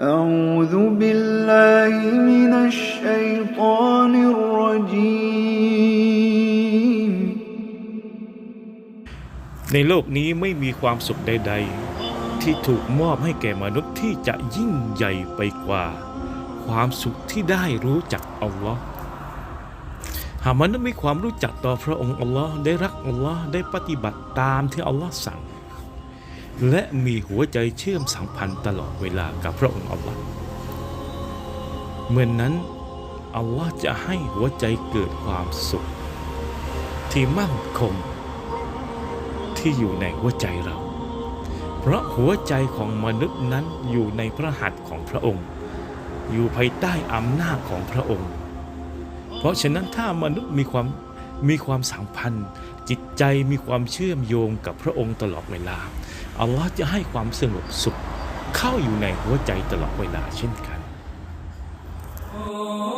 أعوذ بالله من الشيطان الرجيم ในโลกนี้ไม่มีความสุขใด ๆ ที่ถูกมอบให้แก่มนุษย์ที่จะยิ่งใหญ่ไปกว่า ความสุขที่ได้รู้จักอัลลอฮ์หากมนุษย์มีความรู้จักต่อพระองค์อัลลอฮ์ได้รักอัลลอฮ์ได้ปฏิบัติตามที่อัลลอฮ์สั่ง และมีหัวใจเชื่อมสัมพันธ์ตลอดเวลากับพระองค์อัลลอฮ์เมื่อนนั้นอัลลอฮ์จะให้หัวใจเกิดความสุข ที่มั่นคง ที่อยู่ในหัวใจเรา เพราะหัวใจของมนุษย์นั้นอยู่ในพระหัตถ์ของพระองค์ อยู่ภายใต้อำนาจของพระองค์ เพราะฉะนั้นถ้ามนุษย์มีความมีความสัมพันธ์ จิตใจมีความเชื่อมโยงกับพระองค์ตลอดเวลา อัลลอฮ์จะให้ความสงบสุขเข้าอยู่ในหัวใจตลอดเวลาเช่นกัน Oh